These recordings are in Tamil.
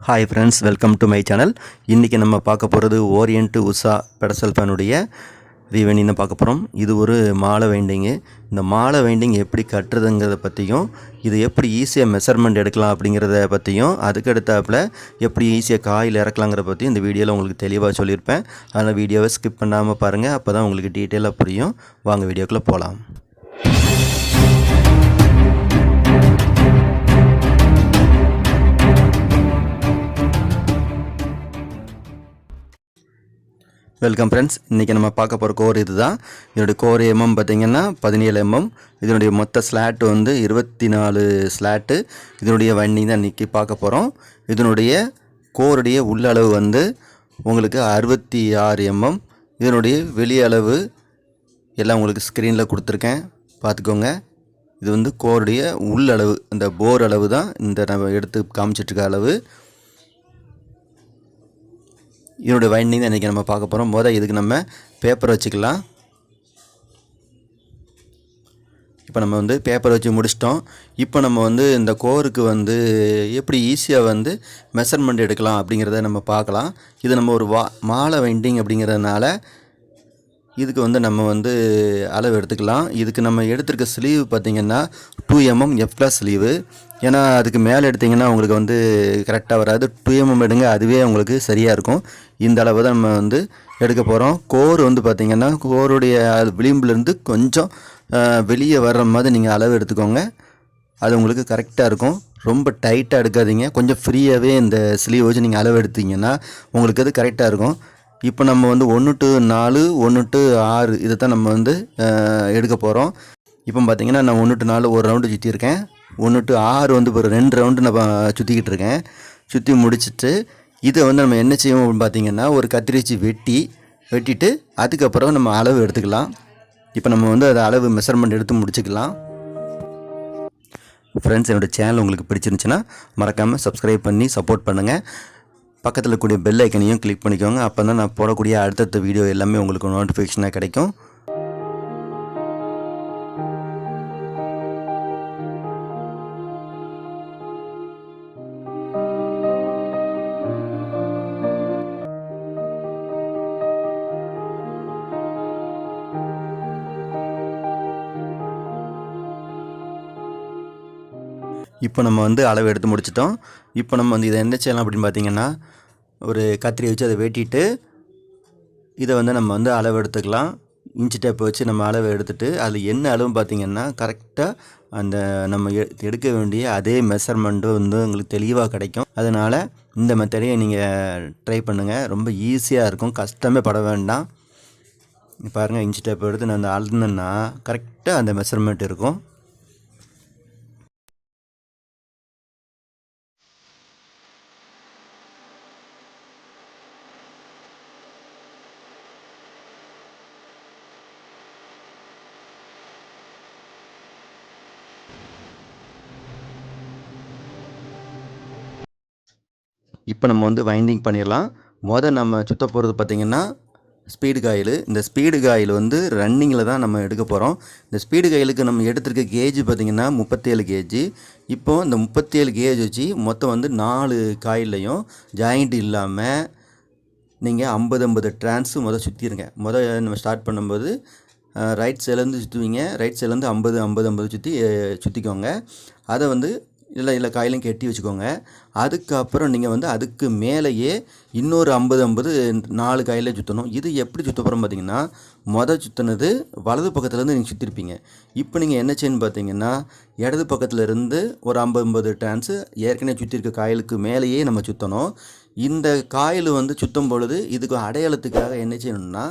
Hi friends welcome to my channel இன்றைக்கி நம்ம பார்க்க போகிறது ஓரியன்ட்டு உஷா பெடசல் ஃபேனுடைய ரீவைண்டிங் பார்க்க போகிறோம் இது ஒரு மாலை வைண்டிங்கு இந்த மாலை வைண்டிங் எப்படி கட்டுறதுங்கிறத பற்றியும் இது எப்படி ஈஸியாக மெஷர்மெண்ட் எடுக்கலாம் அப்படிங்கிறத பற்றியும் அதுக்கடுத்தாப்பில் எப்படி ஈஸியாக காயில் இறக்கலாங்கிற பற்றியும் இந்த வீடியோவில் உங்களுக்கு தெளிவாக சொல்லியிருப்பேன். அதனால் வீடியோவை ஸ்கிப் பண்ணாமல் பாருங்கள் அப்போ தான் உங்களுக்கு டீட்டெயிலாக புரியும். வாங்க வீடியோக்குள்ளே போகலாம் வெல்கம் ஃப்ரெண்ட்ஸ் இன்றைக்கி நம்ம பார்க்க போகிற கோர் இது தான் இதனுடைய கோர் எம்எம் பார்த்திங்கன்னா பதினேழு எம்எம் இதனுடைய மொத்த ஸ்லாட்டு வந்து இருபத்தி நாலு ஸ்லாட்டு இதனுடைய வண்டி தான் இன்றைக்கி பார்க்க போகிறோம் இதனுடைய கோருடைய உள்ளளவு வந்து உங்களுக்கு அறுபத்தி ஆறு எம்எம் இதனுடைய வெளியளவு எல்லாம் உங்களுக்கு ஸ்க்ரீனில் கொடுத்துருக்கேன். பார்த்துக்கோங்க. இது வந்து கோருடைய உள்ளளவு அந்த போர் அளவு தான் இந்த நம்ம எடுத்து காமிச்சிட்ருக்க அளவு. இதனுடைய வைண்டிங் தான் இன்றைக்கி நம்ம பார்க்க போகிறோம் மொதல் இதுக்கு நம்ம பேப்பர் வச்சுக்கலாம். இப்போ நம்ம வந்து பேப்பர் வச்சு முடிச்சிட்டோம். இப்போ நம்ம வந்து இந்த கோருக்கு வந்து எப்படி ஈஸியாக வந்து மெஷர்மெண்ட் எடுக்கலாம் அப்படிங்கிறத நம்ம பார்க்கலாம். இது நம்ம ஒரு வா மாலை வைண்டிங் அப்படிங்கிறதுனால இதுக்கு வந்து நம்ம வந்து அளவு எடுத்துக்கலாம். இதுக்கு நம்ம எடுத்திருக்க ஸ்லீவ் பார்த்திங்கன்னா two MM F plus sleeve ஏன்னா அதுக்கு மேலே எடுத்திங்கன்னா உங்களுக்கு வந்து கரெக்டாக வராது. டூ எம்எம் எடுங்க அதுவே உங்களுக்கு சரியாக இருக்கும். இந்த அளவு தான் நம்ம வந்து எடுக்க போகிறோம் கோர் வந்து பார்த்திங்கன்னா கோருடைய விளிம்புலேருந்து கொஞ்சம் வெளியே வர்ற மாதிரி நீங்கள் அளவு எடுத்துக்கோங்க. அது உங்களுக்கு கரெக்டாக இருக்கும். ரொம்ப டைட்டாக எடுக்காதீங்க. கொஞ்சம் ஃப்ரீயாகவே இந்த ஸ்லீவ் வச்சு நீங்கள் அளவு எடுத்தீங்கன்னா உங்களுக்கு அது கரெக்டாக இருக்கும். இப்போ நம்ம வந்து ஒன்று டு நாலு ஒன்று டு ஆறு இதை தான் நம்ம வந்து எடுக்க போகிறோம் இப்போ பார்த்தீங்கன்னா நான் ஒன்று டு நாலு ஒரு ரவுண்டு சுற்றியிருக்கேன் ஒன்று டு ஆறு வந்து ஒரு ரெண்டு ரவுண்டு நான் சுற்றிக்கிட்டு இருக்கேன். சுற்றி முடிச்சுட்டு இதை வந்து நம்ம என்ன செய்வோம் அப்படின்னு பார்த்தீங்கன்னா ஒரு கத்திரிச்சி வெட்டி வெட்டிட்டு அதுக்கப்புறம் நம்ம அளவு எடுத்துக்கலாம். இப்போ நம்ம வந்து அதை அளவு மெஷர்மெண்ட் எடுத்து முடிச்சுக்கலாம். ஃப்ரெண்ட்ஸ் என்னோடய சேனல் உங்களுக்கு பிடிச்சிருந்துச்சுன்னா மறக்காமல் சப்ஸ்கிரைப் பண்ணி சப்போர்ட் பண்ணுங்கள் பக்கத்தில் கூடிய பெல் ஐக்கனையும் கிளிக் பண்ணிக்கோங்க. அப்போ தான் நான் போடக்கூடிய அடுத்தடுத்த வீடியோ எல்லாமே உங்களுக்கு நோட்டிஃபிகேஷனாக கிடைக்கும். இப்போ நம்ம வந்து அளவு எடுத்து முடிச்சிட்டோம். இப்போ நம்ம வந்து இதை என்ன செய்யலாம் அப்படின்னு பார்த்தீங்கன்னா ஒரு கத்திரி வச்சு அதை வெட்டிட்டு இதை வந்து நம்ம வந்து அளவு எடுத்துக்கலாம். இன்ச்சு டேப் வச்சு நம்ம அளவு எடுத்துட்டு அதில் என்ன அளவுன்னு பார்த்தீங்கன்னா கரெக்டாக அந்த நம்ம எ- எடுக்க வேண்டிய அதே மெஷர்மெண்ட்டும் வந்து உங்களுக்கு தெளிவாக கிடைக்கும். அதனால் இந்த மெத்தடையை நீங்கள் ட்ரை பண்ணுங்கள் ரொம்ப ஈஸியாக இருக்கும். கஷ்டமே பட வேண்டாம். பாருங்கள் இன்ச்சு டேப் எடுத்து நான் அந்த அளந்தேன்னா கரெக்டாக அந்த மெஷர்மெண்ட் இருக்கும். இப்போ நம்ம வந்து வைண்டிங் பண்ணிடலாம். மொதல் நம்ம சுத்த போகிறது பார்த்திங்கன்னா ஸ்பீடு காயில் இந்த ஸ்பீடு காயில் வந்து ரன்னிங்கில் தான் நம்ம எடுக்க போகிறோம் இந்த ஸ்பீடு காயிலுக்கு நம்ம எடுத்திருக்க கேஜ் பார்த்திங்கன்னா முப்பத்தேழு கேஜி இப்போது இந்த முப்பத்தேழு கேஜ் வச்சு மொத்தம் வந்து நாலு காயிலையும் ஜாயிண்ட் இல்லாமல் நீங்கள் ஐம்பது ஐம்பது ட்ரான்ஸு மொதல் சுற்றிடுங்க மொதல் நம்ம ஸ்டார்ட் பண்ணும்போது ரைட் சைட்லேருந்து சுற்றுவீங்க ரைட் சைட்லேருந்து ஐம்பது ஐம்பது ஐம்பது சுற்றி சுற்றிக்கோங்க அதை வந்து இல்லை இல்லை காயிலையும் கெட்டி வச்சுக்கோங்க. அதுக்கப்புறம் நீங்கள் வந்து அதுக்கு மேலேயே இன்னொரு ஐம்பது ஐம்பது நாலு காயிலே சுற்றணும் இது எப்படி சுத்த போகிறோம் பார்த்தீங்கன்னா மொதல் சுற்றினது வலது பக்கத்துலேருந்து நீங்கள் சுற்றிருப்பீங்க இப்போ நீங்கள் என்ன செய்யணும் பார்த்தீங்கன்னா இடது பக்கத்துலேருந்து ஒரு ஐம்பது ஐம்பது டான்ஸு ஏற்கனவே சுற்றிருக்க காயிலுக்கு மேலேயே நம்ம சுற்றணும் இந்த காயில் வந்து சுற்றும் பொழுது இதுக்கு அடையாளத்துக்காக என்ன செய்யணும்னா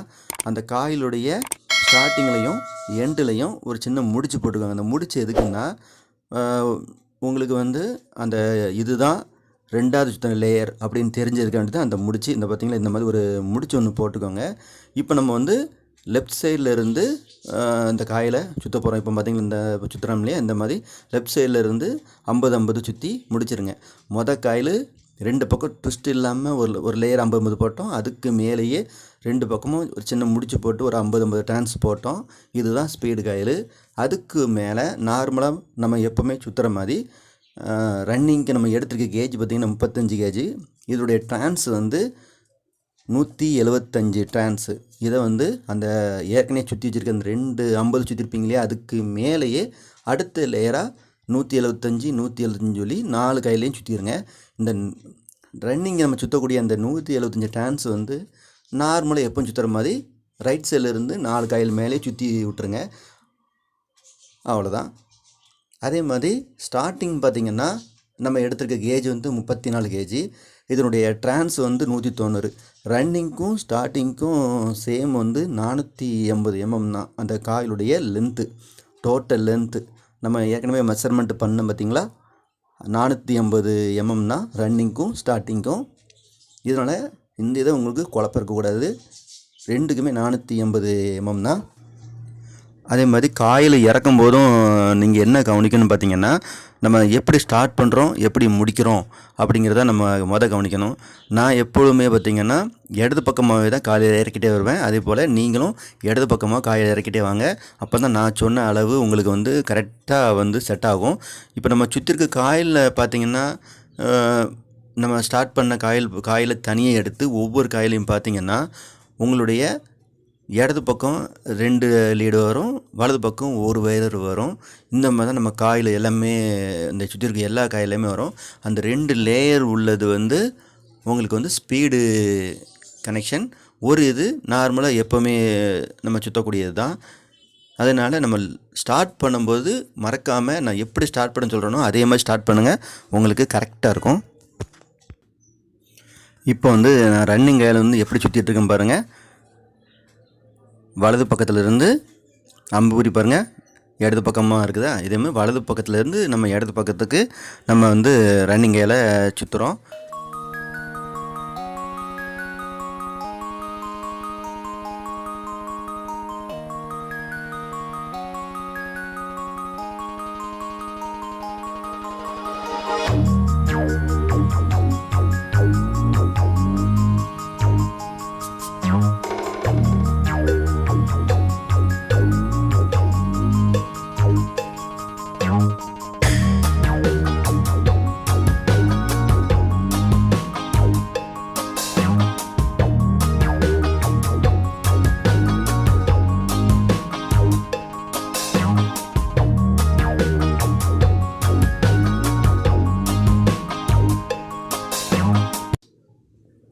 அந்த காயிலுடைய ஸ்டார்டிங்லேயும் எண்டுலையும் ஒரு சின்ன முடிச்சு போட்டுக்கோங்க. அந்த முடிச்சு எதுக்குன்னா உங்களுக்கு வந்து அந்த இதுதான் ரெண்டாவது சுத்தம் லேயர் அப்படின்னு தெரிஞ்சிருக்க தான் அந்த முடிச்சு இந்த பார்த்திங்களா இந்த மாதிரி ஒரு முடிச்சு ஒன்று போட்டுக்கோங்க. இப்போ நம்ம வந்து லெஃப்ட் சைடில் இருந்து இந்த காயில் சுற்ற போகிறோம் இப்போ பார்த்தீங்கன்னா இந்த சுற்றுறோம் இல்லையா இந்த மாதிரி லெஃப்ட் சைடில் இருந்து ஐம்பது ஐம்பது சுற்றி முடிச்சிருங்க. மொதல் காயில் ரெண்டு பக்கம் ட்விஸ்ட் இல்லாமல் ஒரு ஒரு லேயர் ஐம்பது ஐம்பது போட்டோம். அதுக்கு மேலேயே ரெண்டு பக்கமும் ஒரு சின்ன முடிச்சு போட்டு ஒரு ஐம்பது ஐம்பது டான்ஸ் போட்டோம். இதுதான் ஸ்பீடு காயில் அதுக்கு மேலே நார்மலாக நம்ம எப்போவுமே சுற்றுற மாதிரி ரன்னிங்க்கு நம்ம எடுத்துருக்க கேஜ் பார்த்திங்கன்னா முப்பத்தஞ்சு கேஜி இதோடைய ட்ரான்ஸ் வந்து நூற்றி எழுபத்தஞ்சு ட்ரான்ஸு இதை வந்து அந்த ஏற்கனவே சுற்றி வச்சுருக்க அந்த ரெண்டு ஐம்பது சுற்றிருப்பீங்க இல்லையா? அதுக்கு மேலேயே அடுத்த லேயராக நூற்றி எழுபத்தஞ்சி நூற்றி எழுபத்தஞ்சு சொல்லி நாலு கையிலையும் சுற்றிடுங்க இந்த ரன்னிங் நம்ம சுற்றக்கூடிய அந்த நூற்றி எழுபத்தஞ்சு ட்ரான்ஸ் வந்து நார்மலாக எப்பவும் சுற்றுற மாதிரி ரைட் சைடில் நாலு காயில் மேலே சுற்றி விட்டுருங்க. அவ்வளோதான் அதே மாதிரி ஸ்டார்டிங் பார்த்திங்கன்னா நம்ம எடுத்திருக்க கேஜ் வந்து முப்பத்தி நாலு கேஜி இதனுடைய ட்ரான்ஸ் வந்து நூற்றி தொண்ணூறு ரன்னிங்க்கும் ஸ்டார்டிங்க்கும் சேம் வந்து நானூற்றி எண்பது எம்எம் தான். அந்த காயிலுடைய லென்த்து டோட்டல் லென்த்து நம்ம ஏற்கனவே மெஷர்மெண்ட் பண்ணோம் பார்த்திங்களா? நானூற்றி எண்பது எம்எம் தான் ரன்னிங்க்கும் ஸ்டார்டிங்க்கும் இதனால் இந்த இதை உங்களுக்கு குழப்பம் இருக்கக்கூடாது. ரெண்டுக்குமே நானூற்றி எண்பது எம்எம் தான். அதே மாதிரி காயில் இறக்கும் போதும் நீங்கள் என்ன கவனிக்கணும்னு பார்த்தீங்கன்னா நம்ம எப்படி ஸ்டார்ட் பண்ணுறோம் எப்படி முடிக்கிறோம் அப்படிங்கிறத நம்ம மொதல் கவனிக்கணும். நான் எப்பொழுதுமே பார்த்தீங்கன்னா இடது பக்கமாகவே தான் காலையில் இறக்கிட்டே வருவேன். அதே போல் நீங்களும் இடது பக்கமாக காயில் இறக்கிட்டே வாங்க. அப்போ தான் நான் சொன்ன அளவு உங்களுக்கு வந்து கரெக்டாக வந்து செட் ஆகும். இப்போ நம்ம சுற்றி இருக்க காயில் பார்த்தீங்கன்னா நம்ம ஸ்டார்ட் பண்ண காயில் காயில் தனியாக எடுத்து ஒவ்வொரு காயிலையும் பார்த்தீங்கன்னா உங்களுடைய இடது பக்கம் ரெண்டு லீடு வரும் வலது பக்கம் ஒரு வயர் வரும். இந்த மாதிரி தான் நம்ம காயில் எல்லாமே இந்த சுற்றி இருக்க எல்லா காயிலையுமே வரும். அந்த ரெண்டு லேயர் உள்ளது வந்து உங்களுக்கு வந்து ஸ்பீடு கனெக்ஷன் ஒரு இது நார்மலாக எப்போவுமே நம்ம சுற்றக்கூடியது தான். அதனால் நம்ம ஸ்டார்ட் பண்ணும்போது மறக்காமல் நான் எப்படி ஸ்டார்ட் பண்ண சொல்கிறேனோ அதே மாதிரி ஸ்டார்ட் பண்ணுங்கள் உங்களுக்கு கரெக்டாக இருக்கும். இப்போ வந்து நான் ரன்னிங் கையில் வந்து எப்படி சுற்றிட்டு இருக்கேன் பாருங்கள் வலது பக்கத்தில் இருந்து அம்புக்குறி பாருங்கள் இடது பக்கமாக இருக்குதா? இதேமாதிரி வலது பக்கத்துலேருந்து நம்ம இடது பக்கத்துக்கு நம்ம வந்து ரன்னிங் கையில் சுற்றுறோம்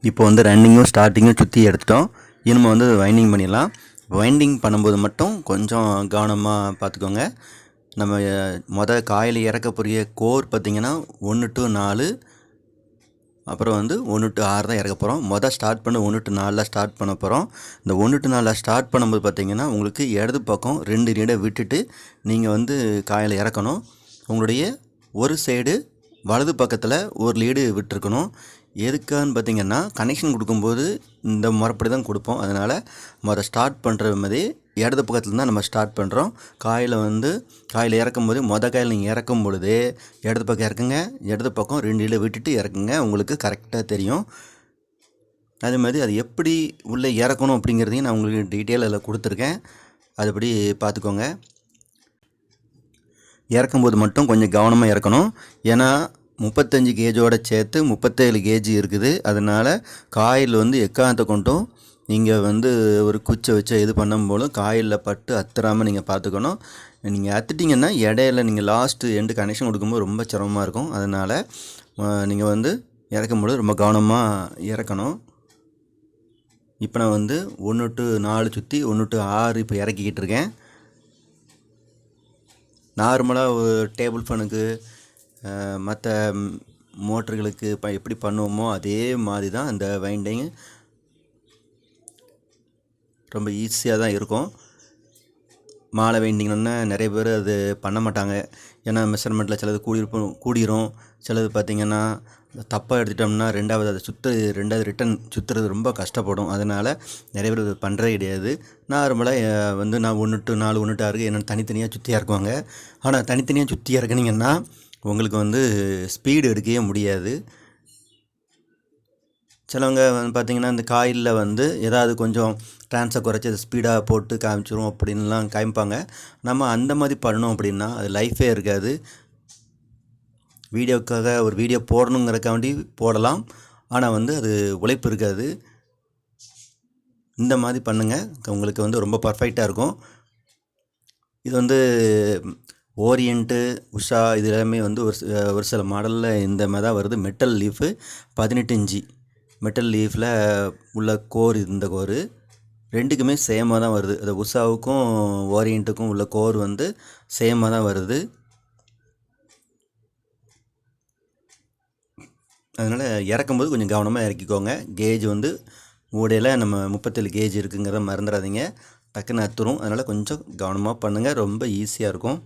இப்போ வந்து ரன்னிங்கும் ஸ்டார்டிங்கும் சுற்றி எடுத்துட்டோம். இனிமே வந்து வைண்டிங் பண்ணிடலாம். வைண்டிங் பண்ணும்போது மட்டும் கொஞ்சம் கவனமாக பார்த்துக்கோங்க. நம்ம மொதல் காயில் இறக்கக்கூடிய கோர் பார்த்திங்கன்னா ஒன்று டு நாலு. அப்புறம் வந்து ஒன்று டு ஆறு தான் இறக்க போகிறோம் மொதல் ஸ்டார்ட் பண்ண ஒன்று டு நாலில் ஸ்டார்ட் பண்ண போகிறோம் இந்த ஒன்று டு நாலில் ஸ்டார்ட் பண்ணும்போது பார்த்தீங்கன்னா உங்களுக்கு இடது பக்கம் ரெண்டு நீடை விட்டுட்டு நீங்கள் வந்து காயில் இறக்கணும். உங்களுடைய ஒரு சைடு வலது பக்கத்தில் ஒரு லீடு விட்டுருக்கணும். எதுக்கான்னு பார்த்தீங்கன்னா கனெக்ஷன் கொடுக்கும்போது இந்த முறைப்படி தான் கொடுப்போம். அதனால் முத ஸ்டார்ட் பண்ணுற மாதிரி இடது பக்கத்தில் தான் நம்ம ஸ்டார்ட் பண்ணுறோம் காயில் வந்து காயில் இறக்கும் போது மொதல் காயில் நீங்கள் இறக்கும் பொழுது இடது பக்கம் இறக்குங்க இடது பக்கம் ரெண்டு இலை விட்டுட்டு இறக்குங்க உங்களுக்கு கரெக்டாக தெரியும். அதே மாதிரி அது எப்படி உள்ளே இறக்கணும் அப்படிங்கிறதையும் நான் உங்களுக்கு டீட்டெயில் அதில் கொடுத்துருக்கேன். அதுபடி பார்த்துக்கோங்க. இறக்கும்போது மட்டும் கொஞ்சம் கவனமாக இறக்கணும். ஏன்னா முப்பத்தஞ்சு கேஜோட சேர்த்து முப்பத்தேழு கேஜி இருக்குது. அதனால் காயில் வந்து எக்காந்த கொண்டும் நீங்கள் வந்து ஒரு குச்சை வச்சு இது பண்ணும்போதும் காயிலில் பட்டு அத்துறாமல் நீங்கள் பார்த்துக்கணும். நீங்கள் அத்துட்டிங்கன்னா இடையில நீங்கள் லாஸ்ட்டு எண்டு கனெக்ஷன் கொடுக்கும்போது ரொம்ப சிரமமாக இருக்கும். அதனால் நீங்கள் வந்து இறக்கும்போது ரொம்ப கவனமாக இறக்கணும். இப்போ நான் வந்து ஒன்று டு நாலு சுற்றி ஒன்று டு ஆறு இப்போ இறக்கிக்கிட்டு இருக்கேன். நார்மலாக ஒரு டேபிள் ஃபேனுக்கு மற்ற மோட்டர்களுக்கு இப்போ எப்படி பண்ணுவோமோ அதே மாதிரி தான் அந்த வைண்டிங் ரொம்ப ஈஸியாக தான் இருக்கும். மாலை வைண்டிங்னா நிறைய பேர் அது பண்ண மாட்டாங்க. ஏன்னா மெஷர்மெண்ட்டில் சிலது கூடியிருப்போம் கூடிரும். சிலது பார்த்திங்கன்னா தப்பாக எடுத்துட்டோம்னா ரெண்டாவது அதை சுற்று ரெண்டாவது ரிட்டன் சுற்றுறது ரொம்ப கஷ்டப்படும். அதனால் நிறைய பேர் இது பண்ணுறதே கிடையாது. நார்மலாக வந்து நான் ஒன்று டு நாலு ஒன்று டு ஆறு என்னென்னு தனித்தனியாக சுற்றியாக இருக்குவாங்க. ஆனால் தனித்தனியாக சுற்றியாக இறக்குனீங்கன்னா உங்களுக்கு வந்து ஸ்பீடு எடுக்கவே முடியாது. சிலவங்க வந்து பார்த்திங்கன்னா இந்த காயிலில் வந்து ஏதாவது கொஞ்சம் ட்ரான்ஸை குறைச்சி அதை ஸ்பீடாக போட்டு காமிச்சிரும் அப்படின்லாம் காமிப்பாங்க. நம்ம அந்த மாதிரி பண்ணோம் அப்படின்னா அது லைஃபே இருக்காது. வீடியோக்காக ஒரு வீடியோ போடணுங்கிறக்காண்டி போடலாம். ஆனால் வந்து அது உழைப்பு இருக்காது. இந்த மாதிரி பண்ணுங்கள் உங்களுக்கு வந்து ரொம்ப பர்ஃபெக்டாக இருக்கும். இது வந்து ஓரியண்ட்டு உஷா இது எல்லாமே வந்து ஒரு ஒரு சில மாடலில் இந்த மாதிரி தான் வருது. மெட்டல் லீஃபு பதினெட்டு இன்ச்சி. மெட்டல் லீஃபில் உள்ள கோர் இந்த கோர் ரெண்டுக்குமே சேமாக தான் வருது. அது உஷாவுக்கும் ஓரியண்ட்டுக்கும் உள்ள கோர் வந்து சேமாக தான் வருது. அதனால் இறக்கும்போது கொஞ்சம் கவனமாக இறக்கிக்கோங்க. கேஜ் வந்து ஊடையில் நம்ம முப்பத்தேழு கேஜ் இருக்குங்கிறத மறந்துடாதீங்க. டக்குன்னு அத்துரும். அதனால் கொஞ்சம் கவனமாக பண்ணுங்கள் ரொம்ப ஈஸியாக இருக்கும்.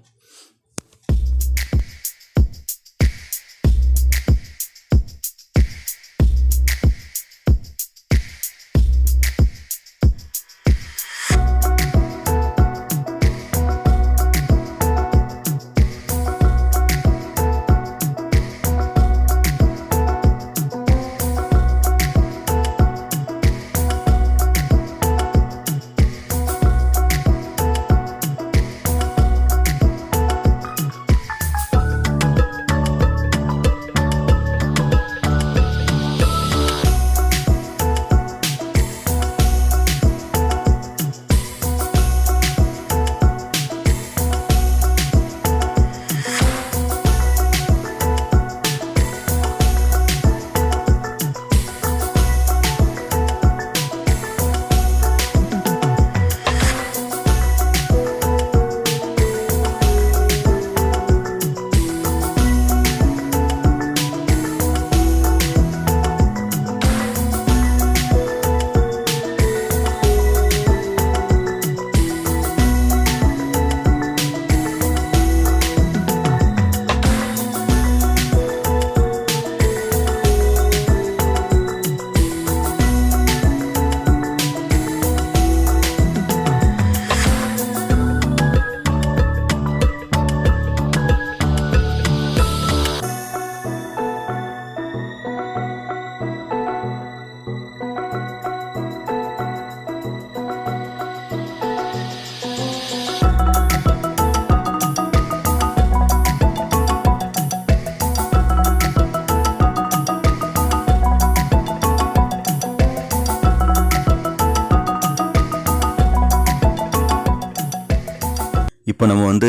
இப்போ நம்ம வந்து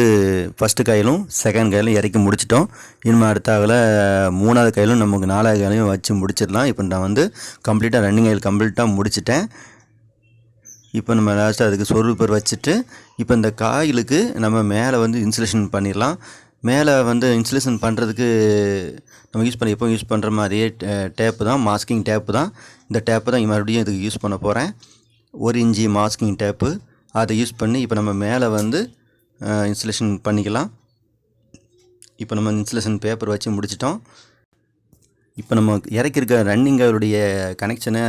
ஃபஸ்ட்டு காயிலும் செகண்ட் காயிலும் இறக்கி முடிச்சிட்டோம். இனிமேல் அடுத்த ஆகல மூணாவது காயிலும் நமக்கு நாலாவது காயிலையும் வச்சு முடிச்சிடலாம். இப்போ நான் வந்து கம்ப்ளீட்டாக ரன்னிங் ஆயில் கம்ப்ளீட்டாக முடிச்சிட்டேன். இப்போ நம்ம லாஸ்ட்டாக அதுக்கு சொருப்பர் வச்சுட்டு இப்போ இந்த காயிலுக்கு நம்ம மேலே வந்து இன்சுலேஷன் பண்ணிடலாம். மேலே வந்து இன்சுலேஷன் பண்ணுறதுக்கு நம்ம யூஸ் பண்ணி எப்போ யூஸ் பண்ணுற மாதிரியே டேப்பு தான் மாஸ்கிங் டேப்பு தான். இந்த டேப்பு தான் மறுபடியும் இதுக்கு யூஸ் பண்ண போகிறேன் ஒரு இஞ்சி மாஸ்கிங் டேப்பு அதை யூஸ் பண்ணி இப்போ நம்ம மேலே வந்து இன்ஸ்டலேஷன் பண்ணிக்கலாம். இப்போ நம்ம இன்ஸ்டலேஷன் பேப்பர் வச்சு முடிச்சிட்டோம். இப்போ நம்ம இறக்கிருக்க ரன்னிங் அவருடைய கனெக்ஷனை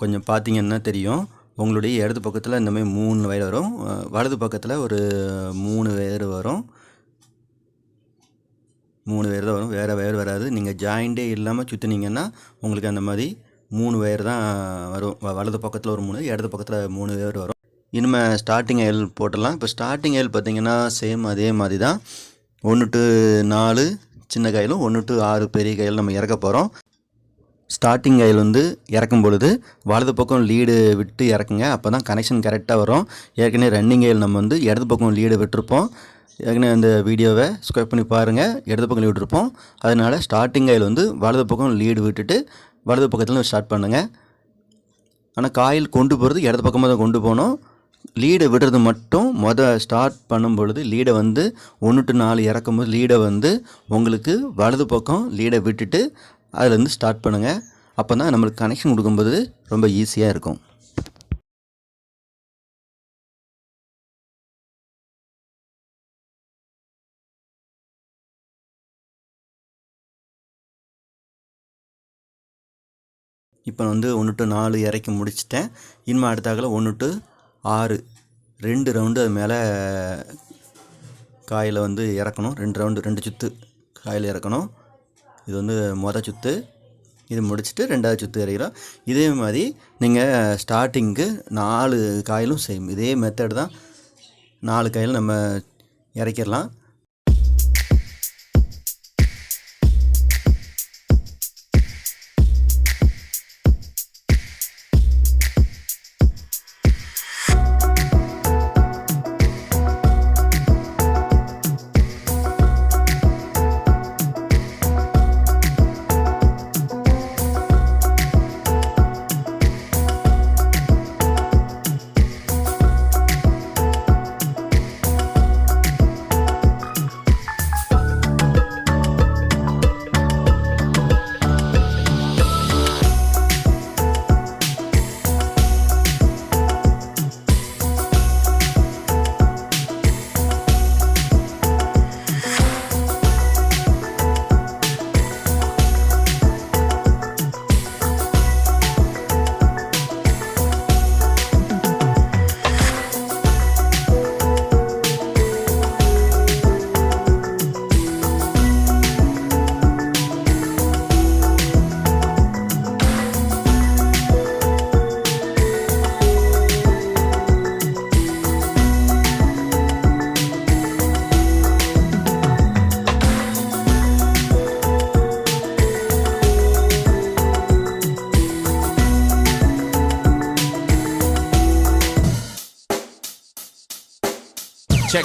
கொஞ்சம் பார்த்தீங்கன்னா தெரியும். உங்களுடைய இடது பக்கத்தில் இந்த மாதிரி மூணு வயர் வரும். வலது பக்கத்தில் ஒரு மூணு வயர் வரும். மூணு வயர் தான் வரும். வேறு வயர் வராது. நீங்கள் ஜாயிண்டே இல்லாமல் சுற்றினீங்கன்னா உங்களுக்கு அந்த மாதிரி மூணு வயர் தான் வரும். வலது பக்கத்தில் ஒரு மூணு இடது பக்கத்தில் மூணு வயர் வரும். இனிமேல் ஸ்டார்டிங் ஆயில் போட்டலாம் இப்போ ஸ்டார்டிங் ஆயில் பார்த்தீங்கன்னா சேம் அதே மாதிரி தான் ஒன்று டு நாலு சின்ன காயிலும் ஒன்று டு ஆறு பெரிய காயில் நம்ம இறக்க போகிறோம் ஸ்டார்டிங் ஆயில் வந்து இறக்கும் பொழுது வலது பக்கம் லீடு விட்டு இறக்குங்க. அப்போ தான் கனெக்ஷன் கரெக்டாக வரும். ஏற்கனவே ரன்னிங் ஆயில் நம்ம வந்து இடது பக்கம் லீடு விட்டுருப்போம். ஏற்கனவே அந்த வீடியோவை ஸ்கொயர் பண்ணி பாருங்கள் இடது பக்கம் லீடு இருப்போம் அதனால் ஸ்டார்டிங் ஆயில் வந்து வலது பக்கம் லீடு விட்டுட்டு வலது பக்கத்தில் ஸ்டார்ட் பண்ணுங்கள் ஆனால் காயில் கொண்டு போகிறது இடது பக்கமாக தான் கொண்டு போகணும். லீடை விடுறது மட்டும் மொதல் ஸ்டார்ட் பண்ணும் பொழுது லீடை வந்து ஒன்று டு நாலு இறக்கும்போது லீடை வந்து உங்களுக்கு வலது பக்கம் லீடை விட்டுட்டு அதுலேருந்து ஸ்டார்ட் பண்ணுங்கள் அப்போ தான் நம்மளுக்கு கனெக்ஷன் கொடுக்கும்போது ரொம்ப ஈஸியாக இருக்கும். இப்போ வந்து ஒன்று டு நாலு இறக்கி முடிச்சிட்டேன். இனிமே அடுத்தாக்கில் ஒன்று டு ஆறு. ரெண்டு ரவுண்டு அது மேலே காயில் வந்து இறக்கணும். ரெண்டு ரவுண்டு ரெண்டு சுற்று காயில் இறக்கணும். இது வந்து மொதல் சுற்று இது முடிச்சுட்டு ரெண்டாவது சுற்று இறக்கிறோம். இதே மாதிரி நீங்கள் ஸ்டார்டிங்க்கு நாலு காயிலும் சேம் இதே மெத்தட் தான் நாலு காயில் நம்ம இறக்கிடலாம்.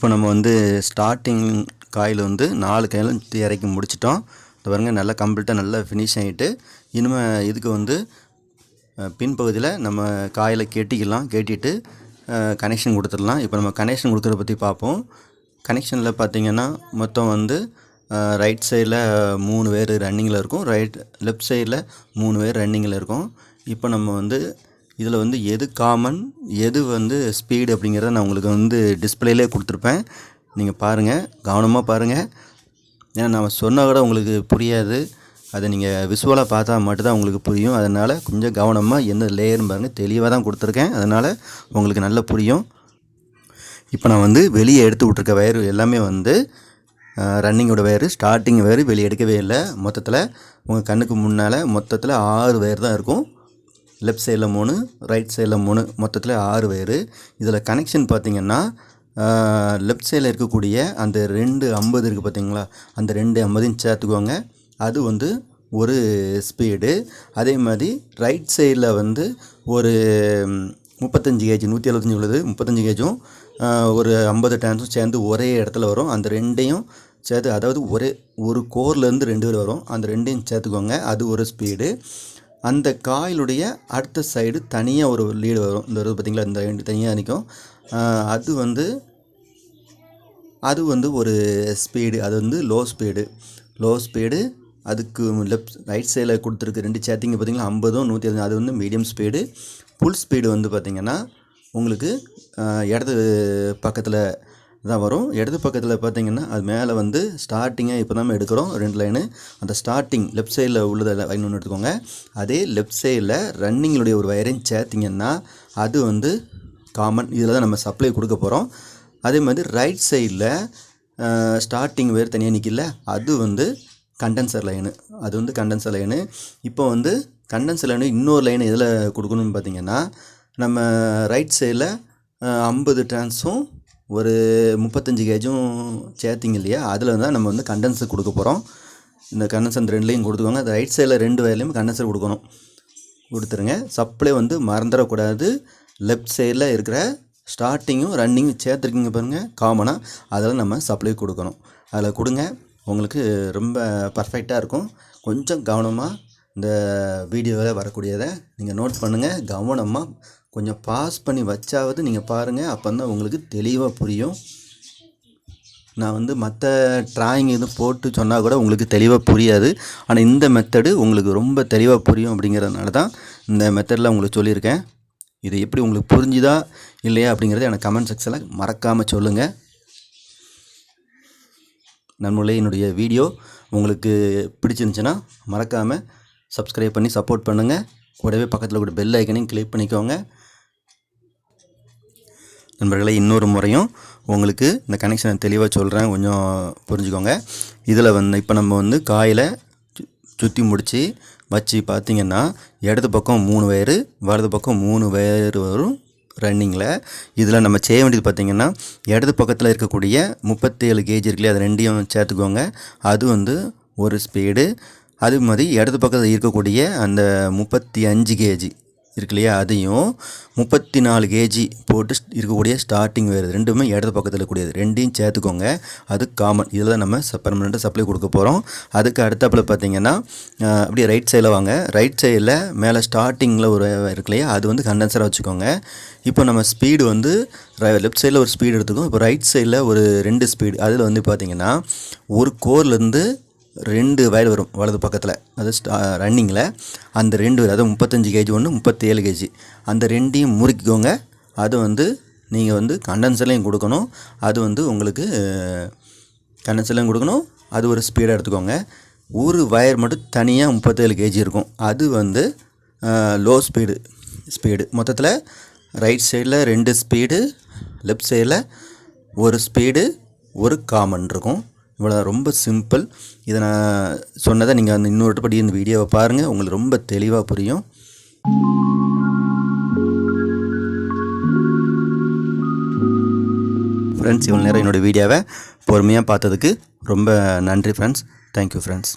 இப்போ நம்ம வந்து ஸ்டார்டிங் காயில் வந்து நாலு காயிலும் இறக்கி முடிச்சிட்டோம். இந்த நல்லா கம்ப்ளீட்டாக நல்லா ஃபினிஷ் ஆகிட்டு இனிமேல் இதுக்கு வந்து பின்பகுதியில் நம்ம காயில் கெட்டிக்கலாம் கெட்டிட்டு கனெக்ஷன் கொடுத்துடலாம். இப்போ நம்ம கனெக்ஷன் கொடுக்குறத பற்றி பார்ப்போம். கனெக்ஷனில் பார்த்தீங்கன்னா மொத்தம் வந்து ரைட் சைடில் மூணு பேர் ரன்னிங்கில் இருக்கும். ரைட் லெஃப்ட் சைடில் மூணு பேர் ரன்னிங்கில் இருக்கும். இப்போ நம்ம வந்து இதில் வந்து எது காமன் எது வந்து ஸ்பீடு அப்படிங்கிறத நான் உங்களுக்கு வந்து டிஸ்பிளேலே கொடுத்துருப்பேன். நீங்கள் பாருங்கள் கவனமாக பாருங்கள் ஏன்னா நான் சொன்னால் கூட உங்களுக்கு புரியாது. அதை நீங்கள் விஷுவலாக பார்த்தா மட்டும்தான் உங்களுக்கு புரியும். அதனால் கொஞ்சம் கவனமாக எந்த லேயர்னு பாருங்கள் தெளிவாக தான் கொடுத்துருக்கேன். அதனால் உங்களுக்கு நல்லா புரியும். இப்போ நான் வந்து வெளியே எடுத்து விட்ருக்க வயர் எல்லாமே வந்து ரன்னிங்கோட வயரு ஸ்டார்டிங் வயரு வெளியே எடுக்கவே இல்லை. மொத்தத்தில் உங்கள் கண்ணுக்கு முன்னால் மொத்தத்தில் ஆறு வயர் தான் இருக்கும். லெஃப்ட் சைடில் மூணு ரைட் சைடில் மூணு மொத்தத்தில் ஆறு பேர் இதில் கனெக்ஷன் பார்த்தீங்கன்னா லெஃப்ட் சைடில் இருக்கக்கூடிய அந்த ரெண்டு ஐம்பது இருக்குது பார்த்தீங்களா அந்த ரெண்டு ஐம்பதையும் சேர்த்துக்கோங்க. அது வந்து ஒரு ஸ்பீடு அதே மாதிரி ரைட் சைடில் வந்து ஒரு முப்பத்தஞ்சு கேஜி நூற்றி எழுபத்தஞ்சி உள்ளது. முப்பத்தஞ்சு கேஜும் ஒரு ஐம்பது டேன்ஸும் சேர்ந்து ஒரே இடத்துல வரும். அந்த ரெண்டையும் சேர்த்து அதாவது ஒரே ஒரு கோர்லேருந்து ரெண்டு பேர் வரும். அந்த ரெண்டையும் சேர்த்துக்கோங்க. அது ஒரு ஸ்பீடு அந்த காயிலுடைய அடுத்த சைடு தனியாக ஒரு லீடு வரும். இந்த வருது பார்த்திங்களா இந்த ரெண்டு தனியாக நிற்கும் அது வந்து அது வந்து ஒரு ஸ்பீடு அது வந்து லோ ஸ்பீடு லோ ஸ்பீடு அதுக்கு லெஃப்ட் ரைட் சைடில் கொடுத்துருக்கு ரெண்டு சேர்த்திங்க பார்த்தீங்களா ஐம்பதும் நூற்றி அறுபது அது வந்து மீடியம் ஸ்பீடு ஃபுல் ஸ்பீடு வந்து பார்த்திங்கன்னா உங்களுக்கு இடது பக்கத்தில் தான் வரும். இடது பக்கத்தில் பார்த்தீங்கன்னா அது மேலே வந்து ஸ்டார்டிங்காக இப்போ தான் எடுக்கிறோம். ரெண்டு லைனு அந்த ஸ்டார்டிங் லெஃப்ட் சைடில் உள்ளதை லைன் ஒன்று எடுத்துக்கோங்க. அதே லெஃப்ட் சைடில் ரன்னிங்களுடைய ஒரு வயரையும் சேர்த்திங்கன்னா அது வந்து காமன் இதில் தான் நம்ம சப்ளை கொடுக்க போகிறோம் அதே மாதிரி ரைட் சைடில் ஸ்டார்டிங் வேறு தனியாக நிற்கல அது வந்து கண்டென்சர் லைனு அது வந்து கண்டென்சர் லைனு இப்போ வந்து கண்டென்சர் லைனு இன்னொரு லைன் எதில் கொடுக்கணும்னு பார்த்தீங்கன்னா நம்ம ரைட் சைடில் ஐம்பது டிரான்ஸும் ஒரு முப்பத்தஞ்சு கேஜும் சேர்த்திங்க இல்லையா? அதில் தான் நம்ம வந்து கண்டன்சர் கொடுக்க போகிறோம் இந்த கண்டன்சர் அந்த ரெண்டுலேயும் கொடுத்துக்கோங்க. அது ரைட் சைடில் ரெண்டு வேலையும் கண்டன்சர் கொடுக்கணும். கொடுத்துருங்க. சப்ளை வந்து மறந்துடக்கூடாது. லெஃப்ட் சைடில் இருக்கிற ஸ்டார்டிங்கும் ரன்னிங்கும் சேர்த்துருக்கீங்க பாருங்கள் காமனாக அதில் நம்ம சப்ளை கொடுக்கணும். அதில் கொடுங்க. உங்களுக்கு ரொம்ப பர்ஃபெக்டாக இருக்கும். கொஞ்சம் கவனமாக இந்த வீடியோவில் வரக்கூடியதை நீங்கள் நோட் பண்ணுங்கள் கவனமாக கொஞ்சம் பாஸ் பண்ணி வச்சாவது நீங்கள் பாருங்கள் அப்போ தான் உங்களுக்கு தெளிவாக புரியும். நான் வந்து மற்ற ட்ராயிங் எதுவும் போட்டு சொன்னால் கூட உங்களுக்கு தெளிவாக புரியாது. ஆனால் இந்த மெத்தடு உங்களுக்கு ரொம்ப தெளிவாக புரியும் அப்படிங்கிறதுனால தான் இந்த மெத்தடில் உங்களுக்கு சொல்லியிருக்கேன். இது எப்படி உங்களுக்கு புரிஞ்சுதா இல்லையா அப்படிங்கிறத எனக்கு கமெண்ட் செக்ஷனில் மறக்காமல் சொல்லுங்கள் நம்மளே என்னுடைய வீடியோ உங்களுக்கு பிடிச்சிருந்துச்சுன்னா மறக்காமல் சப்ஸ்கிரைப் பண்ணி சப்போர்ட் பண்ணுங்கள் கூடவே பக்கத்தில் கூட பெல் ஐக்கனையும் கிளிக் பண்ணிக்கோங்க. நண்பர்களை இன்னொரு முறையும் உங்களுக்கு இந்த கனெக்ஷனை தெளிவாக சொல்கிறேன் கொஞ்சம் புரிஞ்சுக்கோங்க. இதில் வந்து இப்போ நம்ம வந்து காயில் சுற்றி முடித்து வச்சு பார்த்தீங்கன்னா இடது பக்கம் மூணு வயரு வலது பக்கம் மூணு வயர் வரும் ரன்னிங்கில் இதில் நம்ம செய்ய வேண்டியது பார்த்திங்கன்னா இடது பக்கத்தில் இருக்கக்கூடிய முப்பத்தேழு கேஜி இருக்குல்லையா அது ரெண்டையும் சேர்த்துக்கோங்க. அது வந்து ஒரு ஸ்பீடு அது மாதிரி இடது பக்கத்தில் இருக்கக்கூடிய அந்த முப்பத்தி அஞ்சு கேஜி இருக்கு இல்லையா? அதையும் முப்பத்தி நாலு கேஜி போட்டு இருக்கக்கூடிய ஸ்டார்டிங் வேறு ரெண்டுமே இடது பக்கத்தில் கூடியது. ரெண்டையும் சேர்த்துக்கோங்க. அது காமன் இதில் தான் நம்ம பர்மனெண்ட்டாக சப்ளை கொடுக்க போகிறோம் அதுக்கு அடுத்தப்பில் பார்த்தீங்கன்னா அப்படியே ரைட் சைடில் வாங்க. ரைட் சைடில் மேலே ஸ்டார்டிங்கில் ஒரு இருக்கு இல்லையா? அது வந்து கண்டென்சராக வச்சுக்கோங்க. இப்போ நம்ம ஸ்பீடு வந்து லெஃப்ட் சைடில் ஒரு ஸ்பீடு எடுத்துக்கோம். இப்போ ரைட் சைடில் ஒரு ரெண்டு ஸ்பீடு அதில் வந்து பார்த்திங்கன்னா ஒரு கோர்லேருந்து ரெண்டு வயல் வரும் வலது பக்கத்தில். அது ஸ்டா ரன்னிங்கில் அந்த ரெண்டு அதாவது முப்பத்தஞ்சு கேஜி ஒன்று முப்பத்தேழு கேஜி அந்த ரெண்டையும் முறுக்கிக்கோங்க. அது வந்து நீங்கள் வந்து கண்டன்சர்லையும் கொடுக்கணும். அது வந்து உங்களுக்கு கண்டன்சர்லையும் கொடுக்கணும். அது ஒரு ஸ்பீடாக எடுத்துக்கோங்க. ஒரு வயர் மட்டும் தனியாக முப்பத்தேழு கேஜி இருக்கும். அது வந்து லோ ஸ்பீடு ஸ்பீடு மொத்தத்தில் ரைட் சைடில் ரெண்டு ஸ்பீடு லெஃப்ட் சைடில் ஒரு ஸ்பீடு ஒரு காமன் இருக்கும். இவ்வளோ ரொம்ப சிம்பிள் இதை நான் சொன்னதை நீங்கள் அந்த இன்னொரு படி இந்த வீடியோவை பாருங்கள் உங்களுக்கு ரொம்ப தெளிவாக புரியும். ஃப்ரெண்ட்ஸ் இவ்வளோ நேரம் என்னோடய வீடியோவை பொறுமையாக பார்த்ததுக்கு ரொம்ப நன்றி ஃப்ரெண்ட்ஸ் தேங்க்யூ ஃப்ரெண்ட்ஸ்